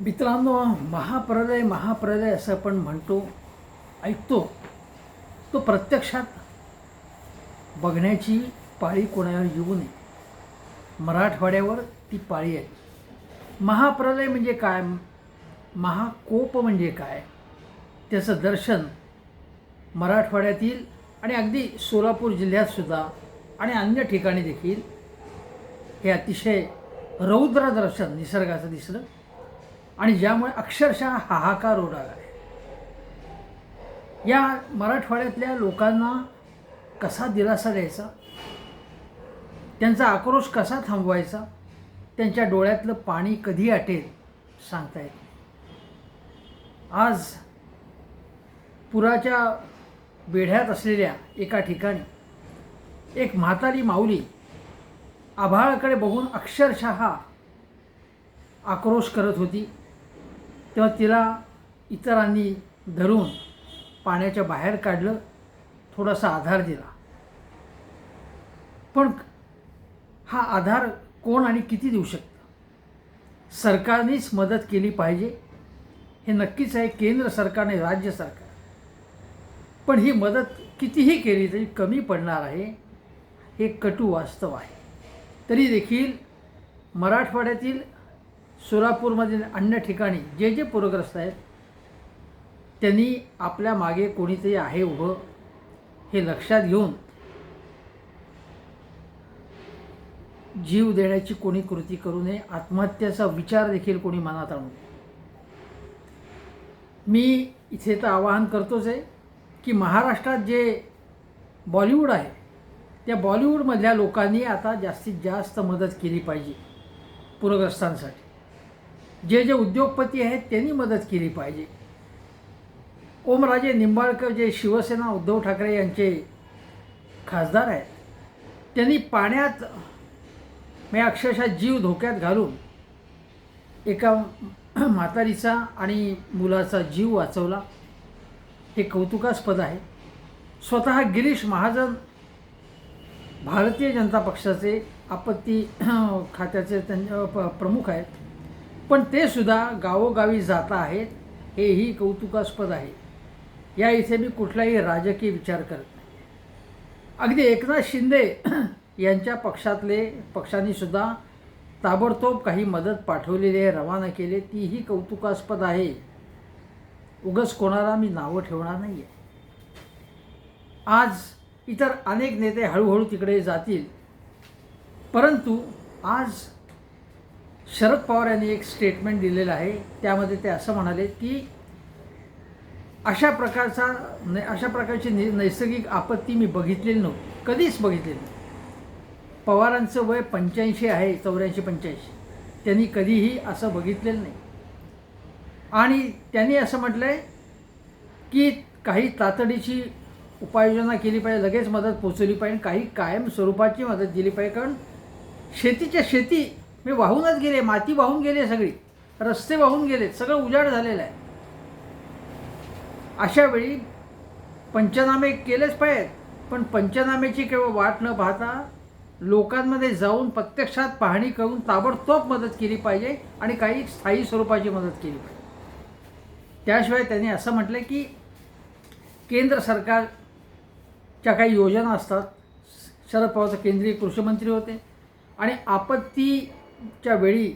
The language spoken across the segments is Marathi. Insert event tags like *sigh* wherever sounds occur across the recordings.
मित्रांनो महाप्रलय महाप्रलय असं आपण म्हणतो ऐकतो. तो प्रत्यक्षात बघण्याची पाळी कोणावर येऊ नये. मराठवाड्यावर ती पाळी आहे. महाप्रलय म्हणजे काय? महाकोप म्हणजे काय? त्याचं दर्शन मराठवाड्यातील आणि अगदी सोलापूर जिल्ह्यातसुद्धा आणि अन्य ठिकाणी देखील हे अतिशय रौद्र दर्शन निसर्गाचं दिसलं आणि ज्यामुळे अक्षरशः हाहाकार उडाला. आहे या मराठवाड्यातल्या लोकांना कसा दिलासा द्यायचा? त्यांचा आक्रोश कसा थांबवायचा? त्यांच्या डोळ्यातलं पाणी कधी आटेल? सांगता येत नाही. आज पुराच्या बेढ्यात असलेल्या एका ठिकाणी एक म्हातारी माऊली आभाळाकडे बघून अक्षरशः आक्रोश करत होती. तेव्हा तिला इतरांनी धरून पाण्याच्या बाहेर काढलं थोडासा आधार दिला. पण हा आधार कोण आणि किती देऊ शकतं? सरकारनेच मदत केली पाहिजे. हे नक्कीच आहे केंद्र सरकारने राज्य सरकार. पण ही मदत कितीही केली तरी कमी पडणार आहे हे कटू वास्तव आहे. तरी देखील मराठवाड्यातील सोलापूरमधील अन्य ठिकाणी जे जे पूरग्रस्त आहेत त्यांनी आपल्या मागे कोणीतरी आहे उभं हे लक्षात घेऊन जीव देण्याची कोणी कृती करू नये. आत्महत्येचा विचार देखील कोणी मनात आणू नये. मी इथे तर आवाहन करतोच आहे की महाराष्ट्रात जे बॉलिवूड आहे त्या बॉलिवूडमधल्या लोकांनी आता जास्तीत जास्त मदत केली पाहिजे पूरग्रस्तांसाठी. जे जे उद्योगपती आहेत त्यांनी मदत केली पाहिजे. ओमराजे निंबाळकर जे शिवसेना उद्धव ठाकरे यांचे खासदार आहेत त्यांनी पाण्यात मी अक्षरशः जीव धोक्यात घालून एका म्हातारीचा आणि मुलाचा जीव वाचवला. हे कौतुकास्पद आहे. स्वतः गिरीश महाजन भारतीय जनता पक्षाचे आपत्ती खात्याचे त्यां प्रमुख आहेत. पण ते सुद्धा गावोगावी जाता आहेत हेही कौतुकास्पद आहे. या इथे मी कुठलाही राजकीय विचार करत नाही. अगदी एकनाथ शिंदे *clears throat* यांच्या पक्षातले पक्षांनीसुद्धा ताबडतोब काही मदत पाठवलेली आहे रवाना केले तीही कौतुकास्पद आहे. उगस कोणाला मी नावं ठेवणार नाही आहे आज इतर अनेक नेते हळूहळू तिकडे जातील. परंतु आज शरद पवार यांनी एक स्टेटमेंट दिलेलं आहे. त्यामध्ये ते असं म्हणाले की अशा प्रकारचा न अशा प्रकारची नि नैसर्गिक आपत्ती मी बघितलेली नव्हती. कधीच बघितलेली नव्हती पवारांचं वय पंच्याऐंशी आहे चौऱ्याऐंशी पंच्याऐंशी. त्यांनी कधीही असं बघितलेलं नाही. आणि त्यांनी असं म्हटलं आहे की काही तातडीची उपाययोजना केली पाहिजे लगेच मदत पोचवली पाहिजे काही कायम स्वरूपाची मदत दिली पाहिजे. कारण शेतीच्या शेती मी वाहूनच गेले माती वाहून गेली सगळी. रस्ते वाहून गेलेत सगळं उजाड झालेलं आहे. अशा वेळी पंचनामे केलेच पाहिजेत पण पंचनामेची केवळ वाट न पाहता लोकांमध्ये जाऊन प्रत्यक्षात पाहणी करून ताबडतोब मदत केली पाहिजे आणि काही स्थायी स्वरूपाची मदत केली पाहिजे. त्याशिवाय त्यांनी असं म्हटलं की केंद्र सरकारच्या काही योजना असतात. शरद पवार केंद्रीय कृषीमंत्री होते. आणि आपत्ती च्या वेळी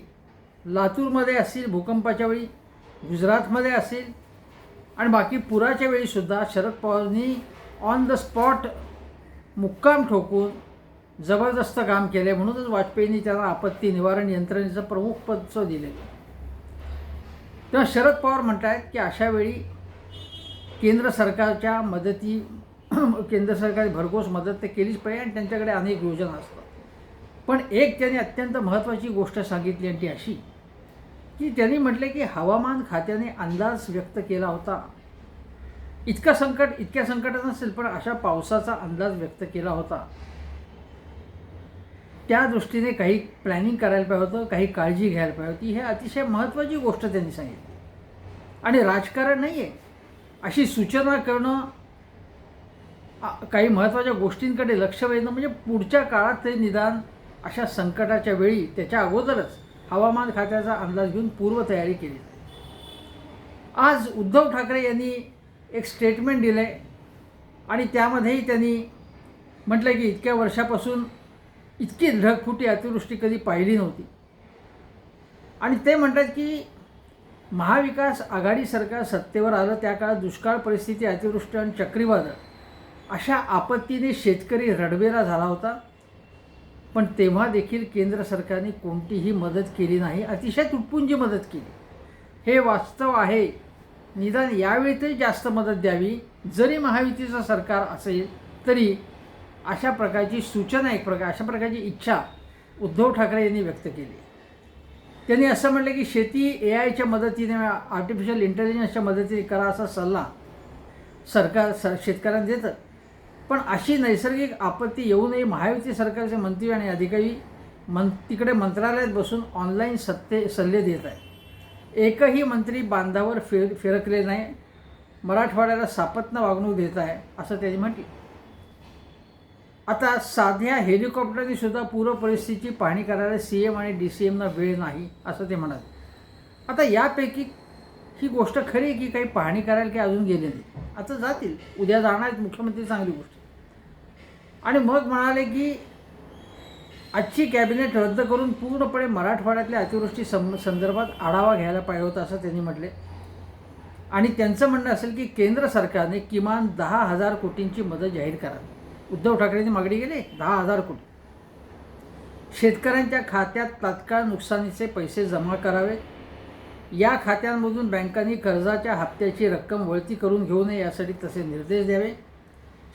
लातूरमध्ये असतील भूकंपाच्या वेळी गुजरातमध्ये असेल आणि बाकी पुराच्या वेळीसुद्धा शरद पवारांनी ऑन द स्पॉट मुक्काम ठोकून जबरदस्त काम केले म्हणूनच वाजपेयींनी त्याला आपत्ती निवारण यंत्रणेचं प्रमुख पदचं दिले तेव्हा शरद पवार म्हणत आहेत की अशा वेळी केंद्र सरकारच्या मदती *clears throat* केंद्र सरकारी भरघोस मदत तर केलीच पाहिजे आणि त्यांच्याकडे अनेक योजना असतात. पण एक त्याने अत्यंत महत्त्वाची गोष्ट सांगितली आणि ती अशी की त्यांनी म्हटले की हवामान खात्याने अंदाज व्यक्त केला होता. इतकं संकट इतक्या संकटात नसेल पण अशा पावसाचा अंदाज व्यक्त केला होता. त्या दृष्टीने काही प्लॅनिंग करायला पाहिजे होतं काही काळजी घ्यायला पाहिजे होती. हे अतिशय महत्त्वाची गोष्ट त्यांनी सांगितली. आणि राजकारण नाही आहे अशी सूचना करणं काही महत्त्वाच्या गोष्टींकडे लक्ष वेधणं म्हणजे पुढच्या काळात ते निदान अशा संकटाच्या वेळी त्याच्या अगोदरच हवामान खात्याचा अंदाज घेऊन पूर्वतयारी केली. आज उद्धव ठाकरे यांनी एक स्टेटमेंट दिलं आहे आणि त्यामध्येही त्यांनी म्हटलं की इतक्या वर्षापासून इतकी ढगफुटी अतिवृष्टी कधी पाहिली नव्हती. आणि ते म्हणतात की महाविकास आघाडी सरकार सत्तेवर आलं त्या काळात दुष्काळ परिस्थिती अतिवृष्टी आणि चक्रीवादळ अशा आपत्तीने शेतकरी रडबेरा झाला होता. पण तेव्हा देखील केंद्र सरकारने कोणतीही मदत केली नाही. अतिशय तुटपुंजी मदत केली. हे वास्तव आहे. निदान यावेळी तरी जास्त मदत द्यावी. जरी महायुतीचं सरकार असेल तरी अशा प्रकारची सूचना एक प्रकार अशा प्रकारची इच्छा उद्धव ठाकरे यांनी व्यक्त केली. त्यांनी असं म्हटलं की शेती ए आयच्या मदतीने आर्टिफिशियल इंटेलिजन्सच्या मदतीने करा असा सल्ला सरकार स शेतकऱ्यांना देतं. पण अशी नैसर्गिक आपत्ती येऊ नये. महायुती सरकारचे मंत्री आणि अधिकारी मन तिकडे मंत्रालयात बसून ऑनलाईन सत्ते सल्ले देत आहे एकही मंत्री बांधावर फिर फिरकले नाही. मराठवाड्याला सापत्न वागणूक देत आहे असं त्यांनी म्हटलं. आता साध्या हेलिकॉप्टरने सुद्धा पूर परिस्थितीची पाहणी करायला सी एम आणि डी सी एमना वेळ नाही असं ते म्हणाले. आता यापैकी ही गोष्ट खरी आहे की काही पाहणी करायला काही अजून गेले नाही. आता जातील. उद्या जाणार आहेत मुख्यमंत्री चांगली गोष्ट. आणि मग म्हणाले की आजची कॅबिनेट रद्द करून पूर्णपणे मराठवाड्यातल्या अतिवृष्टी सं संदर्भात आढावा घ्यायला पाहिजे होता असं त्यांनी म्हटले. आणि त्यांचं म्हणणं असेल की केंद्र सरकारने किमान दहा हजार कोटींची मदत जाहीर करावी उद्धव ठाकरेंनी मागणी केली दहा हजार कोटी. शेतकऱ्यांच्या खात्यात तात्काळ नुकसानीचे पैसे जमा करावे. या खात्यांमधून बँकांनी कर्जाच्या हप्त्याची रक्कम वळती करून घेऊ नये यासाठी तसे निर्देश द्यावे.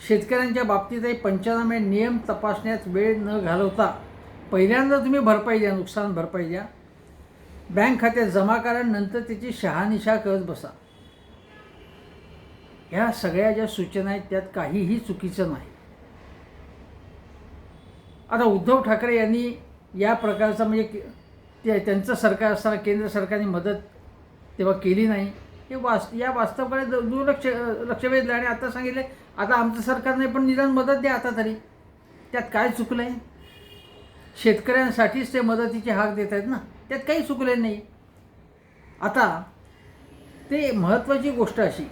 शेतकऱ्यांच्या बाबतीतही पंचनामे नियम तपासण्यात वेळ न घालवता पहिल्यांदा तुम्ही भरपाई द्या नुकसान भरपाई द्या. बँक खात्यात जमा करा नंतर त्याची शहानिशा करत बसा. ह्या सगळ्या ज्या सूचना आहेत त्यात काहीही चुकीचं नाही. आता उद्धव ठाकरे यांनी या प्रकारचा म्हणजे ते त्यांचं सरकार असताना केंद्र सरकारने मदत तेव्हा केली नाही. हे वास या वास्तवाकडे दुर्लक्ष लक्ष वेधलं आणि आता सांगितलं आता आमचं सरकार नाही पण निदान मदत द्या आता तरी. त्यात काय चुकलं आहे शेतकऱ्यांसाठीच ते मदतीचे हाक देत आहेत ना. त्यात काही चुकले नाही. आता ते महत्त्वाची गोष्ट अशी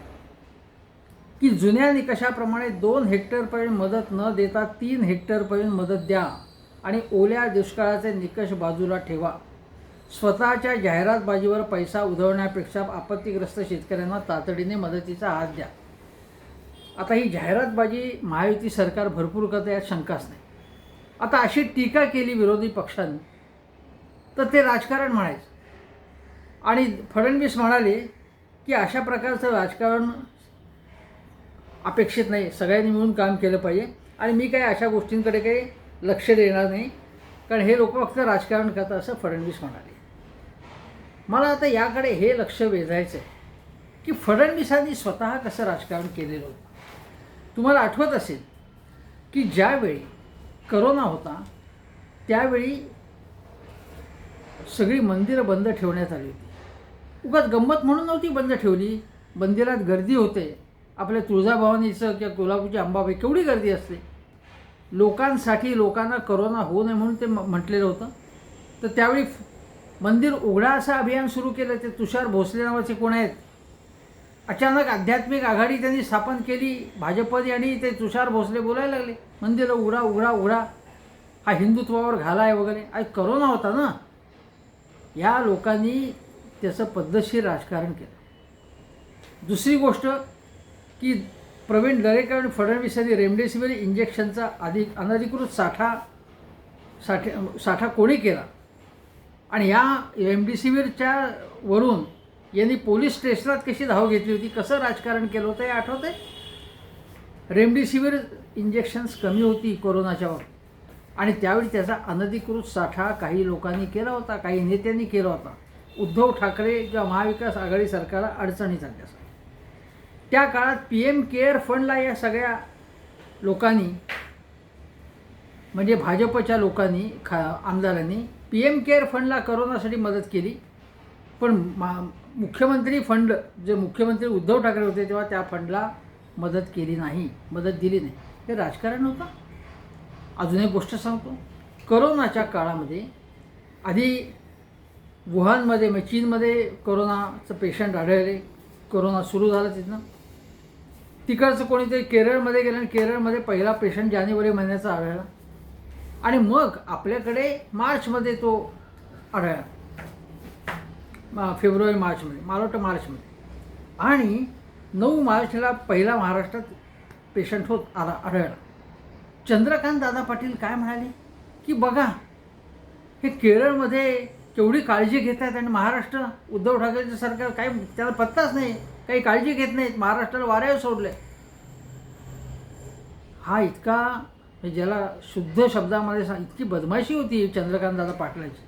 की जुन्या निकषाप्रमाणे दोन हेक्टरपर्यंत मदत न देता तीन हेक्टरपर्यंत मदत द्या आणि ओल्या दुष्काळाचे निकष बाजूला ठेवा. स्वतःच्या जाहिरातबाजीवर पैसा उधळण्यापेक्षा आपत्तीग्रस्त शेतकऱ्यांना तातडीने मदतीचा हात द्या. आता ही जाहिरातबाजी महायुती सरकार भरपूर करते यात शंकाच नाही. आता अशी टीका केली विरोधी पक्षांनी तर ते राजकारण म्हणायचं. आणि फडणवीस म्हणाले की अशा प्रकारचं राजकारण अपेक्षित नाही. सगळ्यांनी मिळून काम केलं पाहिजे. आणि मी काही अशा गोष्टींकडे काही लक्ष देणार नाही. कारण हे लोक फक्त राजकारण करतात असं फडणवीस म्हणाले. मला आता याकडे हे लक्ष वेधायचं आहे की फडणवीसांनी स्वतः कसं राजकारण केलेलं होतं. तुम्हाला आठवत असेल की ज्यावेळी करोना होता त्यावेळी सगळी मंदिरं बंद ठेवण्यात आली होती. उगाच गंमत म्हणून नव्हती बंद ठेवली. मंदिरात गर्दी होते. आपल्या तुळजाभवानीचं किंवा कोल्हापूरची अंबाबाई केवढी गर्दी असते. लोकांसाठी लोकांना करोना होऊ नये म्हणून ते म- म्हटलेलं होतं. तर त्यावेळी फ- मंदिर उघडा असं अभियान सुरू केलं ते तुषार भोसले नावाचे कोण आहेत? अचानक आध्यात्मिक आघाडी त्यांनी स्थापन केली. भाजपने आणि ते तुषार भोसले बोलायला लागले. मंदिरं उघडा उघडा उघडा. हा हिंदुत्वावर घालाय वगैरे. आणि करोना होता ना? या लोकांनी त्याचं पद्धतशीर राजकारण केलं. दुसरी गोष्ट की प्रवीण दरेकर आणि फडणवीस यांनी रेमडेसिवीर इंजेक्शनचा अधिक अनधिकृत साठा साठे साठा कोणी केला? आणि या सीवीरच्या वरून यांनी पोलीस स्टेशनात कशी धाव घेतली होती कसं राजकारण केलं होतं हे आठवतं आहे रेमडिसिवीर इंजेक्शन्स कमी होती कोरोनाच्या बाबतीत. आणि त्यावेळी त्याचा अनधिकृत साठा काही लोकांनी केला होता काही नेत्यांनी केला होता. उद्धव ठाकरे किंवा महाविकास आघाडी सरकारला अडचणीत आणण्यासाठी त्या काळात पी एम केअर फंडला या सगळ्या लोकांनी म्हणजे भाजपच्या लोकांनी खा आमदारांनी पी एम केअर फंडला करोनासाठी मदत केली. पण मा मुख्यमंत्री फंड जे मुख्यमंत्री उद्धव ठाकरे होते तेव्हा त्या फंडला मदत केली नाही मदत दिली नाही. हे राजकारण होतं. अजून एक गोष्ट सांगतो. करोनाच्या काळामध्ये आधी वुहानमध्ये म्हणजे चीनमध्ये करोनाचं पेशंट आढळले. कोरोना सुरू झाला तिथनं. तिकडचं कोणीतरी केरळमध्ये गेलं आणि केरळमध्ये पहिला पेशंट जानेवारी महिन्याचा आढळला. आणि मग आपल्याकडे मार्चमध्ये तो आढळला फेब्रुवारी मार्चमध्ये मला वाटतं मार्चमध्ये. आणि नऊ मार्चला पहिला महाराष्ट्रात पेशंट होत आला आढळला चंद्रकांत दादा पाटील काय म्हणाले? की बघा हे केरळमध्ये केवढी काळजी घेत आहेत आणि महाराष्ट्र उद्धव ठाकरेचं सरकार काही त्याला पत्ताच नाही काही काळजी घेत नाहीत महाराष्ट्राला वाऱ्यावर सोडलं हा इतका ज्याला शुद्ध शब्दामध्ये सांग इतकी बदमाशी होती चंद्रकांतदादा पाटलाची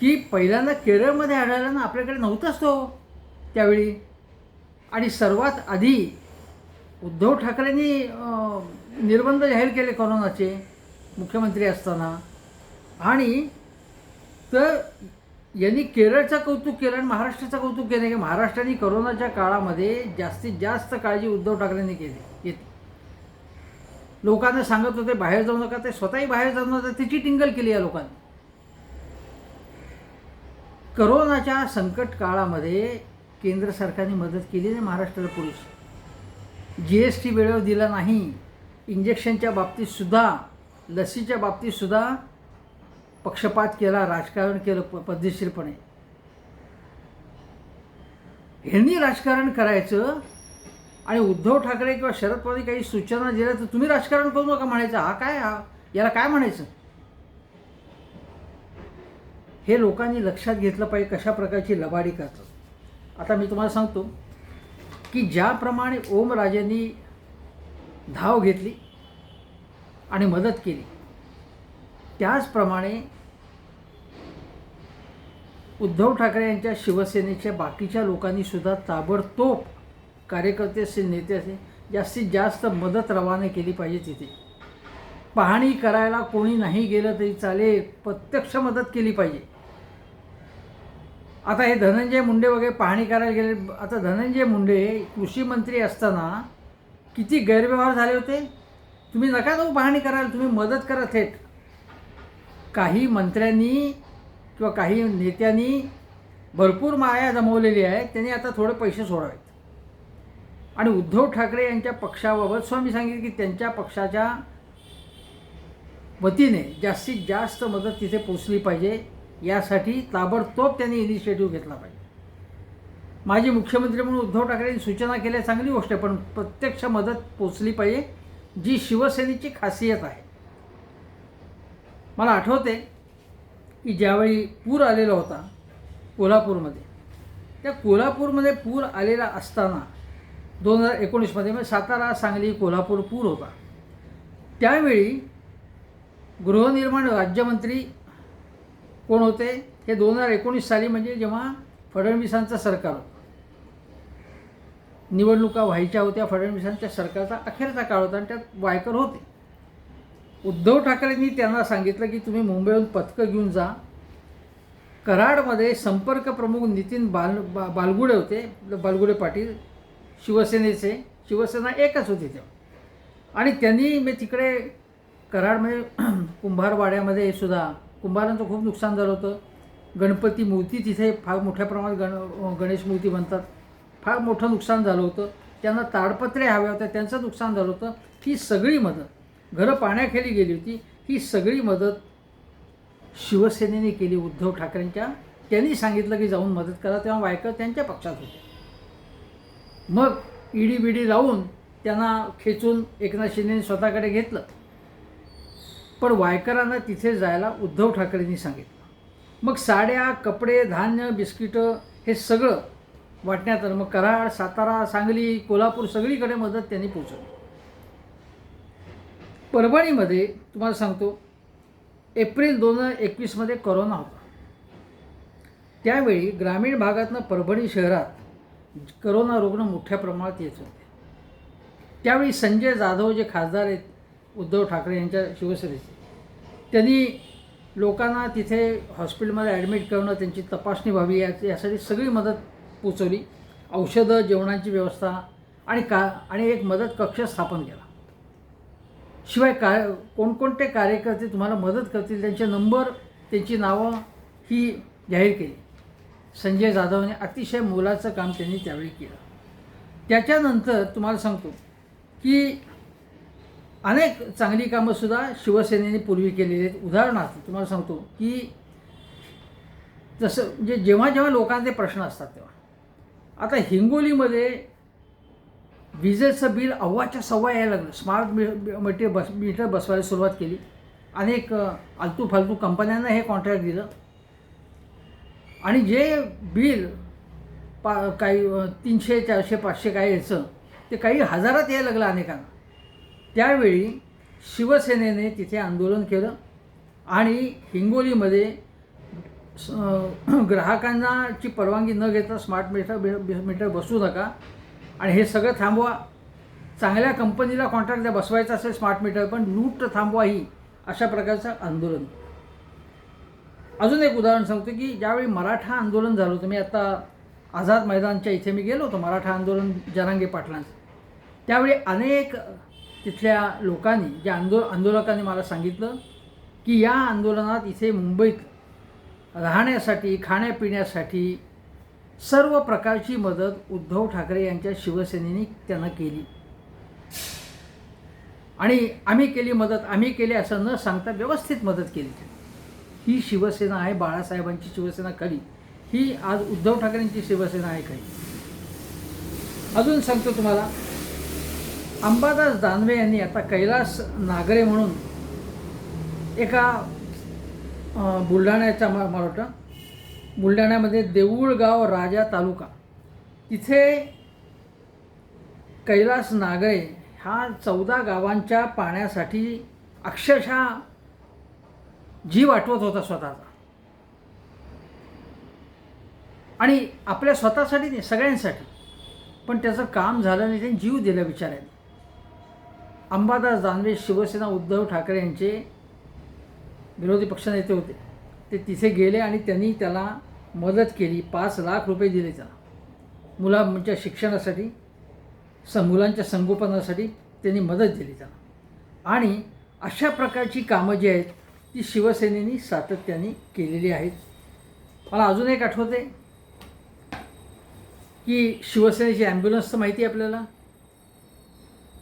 की पहिल्यांदा केरळमध्ये आढळला ना आपल्याकडे नव्हताच तो त्यावेळी. आणि सर्वात आधी उद्धव ठाकरेंनी निर्बंध जाहीर केले कोरोनाचे मुख्यमंत्री असताना. आणि तर यांनी केरळचं कौतुक केलं आणि महाराष्ट्राचं कौतुक केलं की महाराष्ट्राने करोनाच्या काळामध्ये जास्तीत जास्त काळजी उद्धव ठाकरेंनी केली घेतली. लोकांना सांगत होते बाहेर जाऊ नका ते स्वतःही बाहेर जाऊ नका त्याची टिंगल केली या लोकांनी. करोनाच्या संकट काळामध्ये केंद्र सरकारने मदत केली नाही महाराष्ट्राला पुरुष जी एस टी वेळेवर दिला नाही. इंजेक्शनच्या बाबतीत सुद्धा लसीच्या बाबतीत सुद्धा पक्षपात केला राजकारण केलं प पद्धतशीरपणे. ह्यांनी राजकारण करायचं आणि उद्धव ठाकरे किंवा शरद पवार काही सूचना दिल्या तर तुम्ही राजकारण करू नका म्हणायचं. हा काय हा? याला काय म्हणायचं? हे लोकांनी लक्षात घेतलं पाहिजे कशा प्रकारची लबाडी करतात. आता मी तुम्हाला सांगतो की ज्याप्रमाणे ओमराजेंनी धाव घेतली आणि मदत केली त्याचप्रमाणे उद्धव ठाकरे यांच्या शिवसेनेच्या बाकीच्या लोकांनी सुद्धा ताबडतोब कार्यकर्ते असतील नेते असतील जास्तीत जास्त मदत रवाना केली पाहिजे तिथे. पाहणी करायला कोणी नाही गेलं तरी चालेल प्रत्यक्ष मदत केली पाहिजे. आता हे धनंजय मुंडे वगैरे पाहणी करायला गेले आता धनंजय मुंडे कृषी मंत्री असताना किती गैरव्यवहार झाले होते? तुम्ही नका जाऊ पाहणी करायला तुम्ही मदत करा थेट काही मंत्र्यांनी किंवा काही नेत्यांनी भरपूर माया जमवलेली आहे त्यांनी आता थोडे पैसे सोडावेत. आणि उद्धव ठाकरे यांच्या पक्षाबाबत स्वामी सांगितले की त्यांच्या पक्षाच्या वतीने जास्तीत जास्त मदत तिथे पोचली पाहिजे. यासाठी ताबडतोब त्यांनी इनिशिएटिव्ह घेतला पाहिजे. माजी मुख्यमंत्री म्हणून उद्धव ठाकरेंनी सूचना केल्या चांगली गोष्ट आहे पण प्रत्यक्ष मदत पोचली पाहिजे जी शिवसेनेची खासियत आहे. मला आठवते की ज्यावेळी पूर आलेला होता कोल्हापूरमध्ये त्या कोल्हापूरमध्ये पूर आलेला असताना दोन हजार एकोणीसमध्ये म्हणजे सातारा सांगली कोल्हापूर पूर होता त्यावेळी गृहनिर्माण राज्यमंत्री कोण होते? हे दोन हजार एकोणीस साली म्हणजे जेव्हा फडणवीसांचं सरकार होतं. निवडणुका व्हायच्या होत्या फडणवीसांच्या सरकारचा अखेरचा काळ होता आणि त्यात वायकर होते. उद्धव ठाकरेंनी त्यांना सांगितलं की तुम्ही मुंबईहून पथकं घेऊन जा. कराडमध्ये संपर्क प्रमुख नितीन बाल बा बालगुडे होते बालगुडे पाटील शिवसेनेचे. शिवसेना एकच होती तेव्हा. आणि त्यांनी मी तिकडे कराडमध्ये म्हणजे *clears throat* कुंभारवाड्यामध्ये सुद्धा कुंभारांचं खूप नुकसान झालं होतं. गणपती मूर्ती तिथे फार मोठ्या प्रमाणात गण गणेश मूर्ती बनतात. फार मोठं नुकसान झालं होतं. त्यांना ताडपत्रे हव्या होत्या त्यांचं नुकसान झालं होतं. ही सगळी मदत घरं पाण्याखाली गेली होती ही सगळी मदत शिवसेनेने केली. उद्धव ठाकरेंच्या. त्यांनी सांगितलं की जाऊन मदत करा तेव्हा वायकर त्यांच्या पक्षात होते मग इडी बिडी लावून त्यांना खेचून एकनाथ शिंदेने स्वतःकडे घेतलं. पण वायकरांना तिथे जायला उद्धव ठाकरेंनी सांगितलं. मग साड्या कपडे धान्य बिस्किटं हे सगळं वाटण्यात आलं. मग कराड सातारा सांगली कोल्हापूर सगळीकडे मदत त्यांनी पोचवली परभणीमध्ये तुम्हाला सांगतो एप्रिल दोन हजार एकवीसमध्ये करोना होता. त्यावेळी ग्रामीण भागातनं परभणी शहरात करोना रुग्ण मोठ्या प्रमाणात येत होते. त्यावेळी संजय जाधव जे खासदार आहेत उद्धव ठाकरे यांच्या शिवसेनेचे त्यांनी लोकांना तिथे हॉस्पिटलमध्ये ॲडमिट करणं त्यांची तपासणी व्हावी या यासाठी सगळी मदत पोचवली. औषधं जेवणाची व्यवस्था आणि का आणि एक मदत कक्ष स्थापन केला. शिवाय का कोणकोणते कार्यकर्ते तुम्हाला मदत करतील त्यांचे नंबर त्यांची नावं ही जाहीर केली. संजय जाधवने अतिशय मोलाचं काम त्यांनी त्यावेळी केलं. त्याच्यानंतर तुम्हाला सांगतो की अनेक चांगली कामंसुद्धा शिवसेनेने पूर्वी केलेली आहेत. उदाहरणार्थ तुम्हाला सांगतो की जसं म्हणजे जेव्हा जेव्हा लोकांचे प्रश्न असतात तेव्हा. आता हिंगोलीमध्ये विजेचं बिल अव्वाच्या सव्वा यायला लागलं. स्मार्ट मी- मीटर बस मीटर बसवायला सुरुवात केली. अनेक आलतू फालतू कंपन्यांना हे कॉन्ट्रॅक्ट दिलं. आणि जे बिल पा काही तीनशे चारशे पाचशे काय यायचं ते काही हजारात यायला लागलं अनेकांना. त्यावेळी शिवसेनेने तिथे आंदोलन केलं आणि हिंगोलीमध्ये स- *clears throat* ग्राहकांनाची परवानगी न घेता स्मार्ट मीटर मीटर बसवू नका आणि हे सगळं थांबवा. चांगल्या कंपनीला कॉन्ट्रॅक्ट द्या बसवायचं असेल स्मार्ट मीटर पण लूट थांबवा ही अशा प्रकारचं आंदोलन. अजून एक उदाहरण सांगतो की ज्यावेळी मराठा आंदोलन झालं होतं मी आता आझाद मैदानच्या इथे मी गेलो होतो मराठा आंदोलन जरांगे पाटलांचं. त्यावेळी अनेक तिथल्या लोकांनी ज्या आंदो आंदोलकांनी मला सांगितलं की या आंदोलनात इथे मुंबईत राहण्यासाठी खाण्यापिण्यासाठी सर्व प्रकारची मदत उद्धव ठाकरे यांच्या शिवसेनेने त्यांना केली. आणि आम्ही केली मदत आम्ही केली असं न सांगता व्यवस्थित मदत केली. ही शिवसेना आहे बाळासाहेबांची शिवसेना खरी ही आज उद्धव ठाकरेंची शिवसेना आहे खरी अजून सांगतो तुम्हाला अंबादास दानवे यांनी आता कैलास नागरे म्हणून एका बुलढाण्याच्या मला वाटतं बुलढाण्यामध्ये देऊळगाव राजा तालुका. तिथे कैलास नागरे हा चौदा गावांच्या पाण्यासाठी अक्षरशः जीव आठवत होता स्वतःचा. आणि आपल्या स्वतःसाठी नाही सगळ्यांसाठी. पण त्याचं काम झालं नाही त्यांनी जीव दिला विचारायला अंबादास दानवे शिवसेना उद्धव ठाकरे यांचे विरोधी पक्षनेते होते. ते तिथे गेले आणि त्यांनी त्याला मदत केली पाच लाख रुपये दिले त्याला. मुलांच्या शिक्षणासाठी स मुलांच्या संगोपनासाठी त्यांनी मदत दिली त्याला. आणि अशा प्रकारची कामं जी आहेत ती शिवसेनेनी सातत्याने केलेली आहेत. मला अजून एक आठवते की शिवसेनेची ॲम्ब्युलन्स तर माहिती आहे आपल्याला.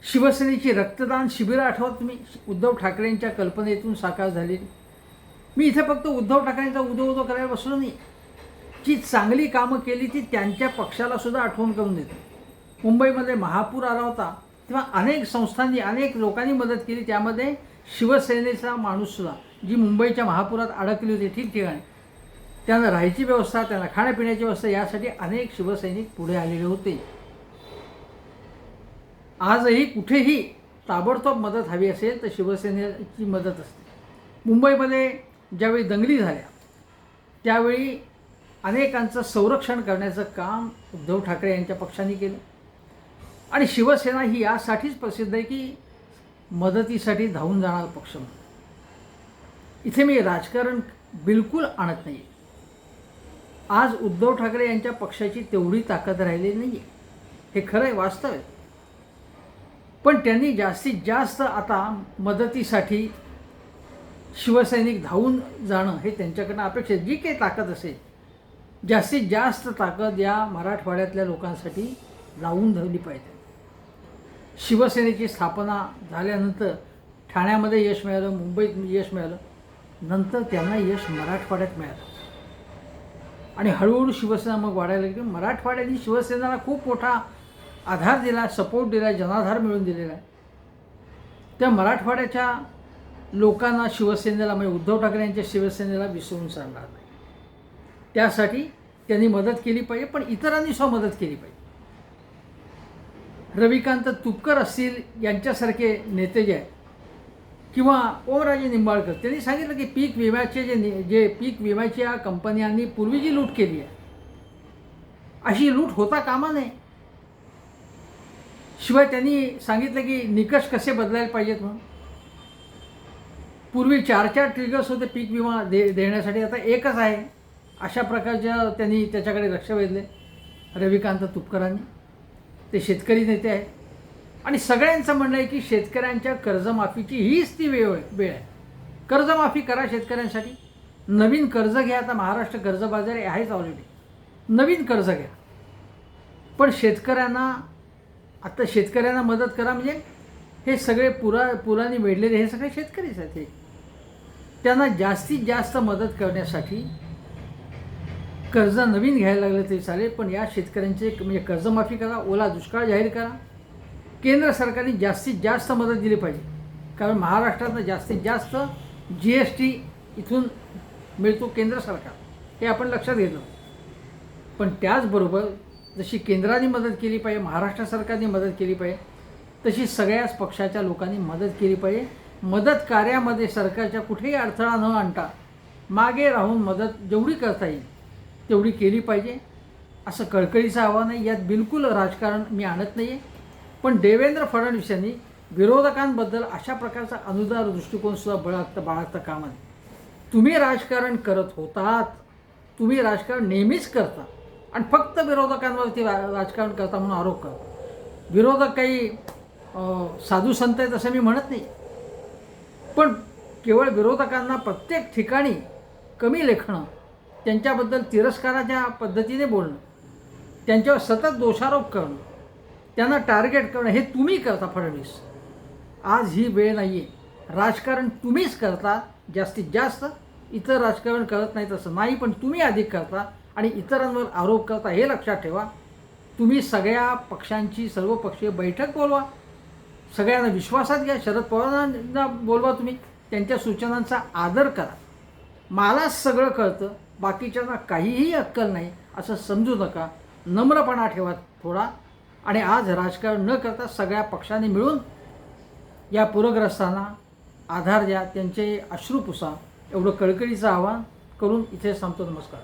शिवसेनेची रक्तदान शिबिरं आठवत मी उद्धव ठाकरेंच्या कल्पनेतून साकार झालेली मी इथे फक्त उद्धव ठाकरेंचा उदो उदो करायला बसलो नाही. जी चांगली कामं केली ती त्यांच्या पक्षाला सुद्धा आठवण करून देते. मुंबईमध्ये महापूर आला होता तेव्हा अनेक संस्थांनी अनेक लोकांनी मदत केली. त्यामध्ये शिवसेनेचा माणूससुद्धा जी मुंबईच्या महापुरात अडकली होती ठिकठिकाणी त्यांना राहायची व्यवस्था त्यांना खाण्यापिण्याची व्यवस्था यासाठी अनेक शिवसैनिक पुढे आलेले होते. आजही कुठेही ताबडतोब मदत हवी असेल तर शिवसेनेची मदत असते. मुंबईमध्ये ज्यावेळी दंगली झाल्या त्यावेळी अनेकांचं संरक्षण करण्याचं काम उद्धव ठाकरे यांच्या पक्षाने केलं. आणि शिवसेना ही यासाठीच प्रसिद्ध आहे की मदतीसाठी धावून जाणारा पक्ष म्हणून. इथे मी राजकारण बिलकुल आणत नाही आज उद्धव ठाकरे यांच्या पक्षाची तेवढी ताकद राहिली नाही आहे हे खरं आहे वास्तव आहे. पण त्यांनी जास्तीत जास्त आता मदतीसाठी शिवसैनिक धावून जाणं हे त्यांच्याकडनं अपेक्षित जी काही ताकद असेल जास्तीत जास्त ताकद या मराठवाड्यातल्या लोकांसाठी लावून धरली पाहिजे. शिवसेनेची स्थापना झाल्यानंतर ठाण्यामध्ये यश मिळालं मुंबईत यश मिळालं. नंतर त्यांना यश मराठवाड्यात मिळालं. आणि हळूहळू शिवसेना मग वाढायला लागली. मराठवाड्याने शिवसेनेला खूप मोठा आधार दिला सपोर्ट दिला जनाधार मिळवून दिलेला आहे. त्या मराठवाड्याच्या लोकांना शिवसेनेला म्हणजे उद्धव ठाकरे यांच्या शिवसेनेला विसरून चालणार नाही. त्यासाठी त्यांनी मदत केली पाहिजे पण इतरांनी सुद्धा मदत केली पाहिजे. रविकांत तुपकर असतील यांच्यासारखे नेते जे आहेत किंवा ओमराजे निंबाळकर त्यांनी सांगितलं की पीक विम्याचे जे नि जे पीक विम्याच्या कंपन्यांनी पूर्वी जी लूट केली आहे अशी लूट होता कामा नये. शिवाय त्यांनी सांगितलं की निकष कसे बदलायला पाहिजेत म्हणून. पूर्वी चार चार ट्रिगर्स होते पीक विमा दे देण्यासाठी आता एकच आहे. अशा प्रकारच्या त्यांनी त्याच्याकडे लक्ष वेधले. रविकांत तुपकरांनी. ते शेतकरी नेते आहेत. आणि सगळ्यांचं म्हणणं आहे की शेतकऱ्यांच्या कर्जमाफीची हीच ती वेळ आहे वेळ आहे. कर्जमाफी करा शेतकऱ्यांसाठी. नवीन कर्ज घ्या. आता महाराष्ट्र कर्ज बाजार आहेच ऑलरेडी नवीन कर्ज घ्या. पण शेतकऱ्यांना आता शेतकऱ्यांना मदत करा म्हणजे हे सगळे पुरा पुराने वेढलेले हे सगळे शेतकरीच आहेत हे. त्यांना जास्तीत जास्त मदत करण्यासाठी कर्ज नवीन घ्यायला लागलं तरी चालेल पण या शेतकऱ्यांचे म्हणजे कर्जमाफी करा ओला दुष्काळ जाहीर करा. केंद्र सरकारने जास्तीत जास्त मदत दिली पाहिजे. कारण महाराष्ट्रातनं जास्तीत जास्त जी एस टी इथून मिळतो केंद्र सरकार. हे आपण लक्षात घेतलं. पण त्याचबरोबर जशी केंद्राने मदत केली पाहिजे महाराष्ट्र सरकारने मदत केली पाहिजे तशी सगळ्याच पक्षाच्या लोकांनी मदत केली पाहिजे. मदत कार्यामध्ये सरकारच्या कुठेही अडथळा न आणता मागे राहून मदत जेवढी करता येईल तेवढी केली पाहिजे. असं कळकळीचं आव्हान आहे. यात बिलकुल राजकारण मी आणत नाही आहे पण देवेंद्र फडणवीस यांनी विरोधकांबद्दल अशा प्रकारचा अनुदार दृष्टिकोनसुद्धा बाळगता बाळगता कामा नये तुम्ही राजकारण करत होतात. तुम्ही राजकारण नेहमीच करता. आणि फक्त विरोधकांवरती रा राजकारण करता म्हणून आरोप करता विरोधक काही साधू संत आहेत असं मी म्हणत नाही. पण केवळ विरोधकांना प्रत्येक ठिकाणी कमी लेखणं त्यांच्याबद्दल तिरस्काराच्या पद्धतीने बोलणं त्यांच्यावर सतत दोषारोप करणं त्यांना टार्गेट करणं हे तुम्ही करता फडणवीस. आज ही वेळ नाही आहे राजकारण तुम्हीच करता जास्तीत जास्त. इतर राजकारण करत नाही तसं नाही पण तुम्ही अधिक करता आणि इतरांवर आरोप करता हे लक्षात ठेवा. तुम्ही सगळ्या पक्षांची सर्वपक्षीय बैठक बोलवा. सगळ्यांना विश्वासात घ्या. शरद पवारांना बोलवा तुम्ही. त्यांच्या सूचनांचा आदर करा. मलाच सगळं कळतं. बाकीच्यांना काहीही अक्कल नाही असं समजू नका. नम्रपणा ठेवा थोडा. आणि आज राजकारण न करता सगळ्या पक्षांनी मिळून या पूरग्रस्तांना आधार द्या त्यांचे अश्रू पुसा. एवढं कळकळीचं आवाहन करून इथे सांगतो नमस्कार.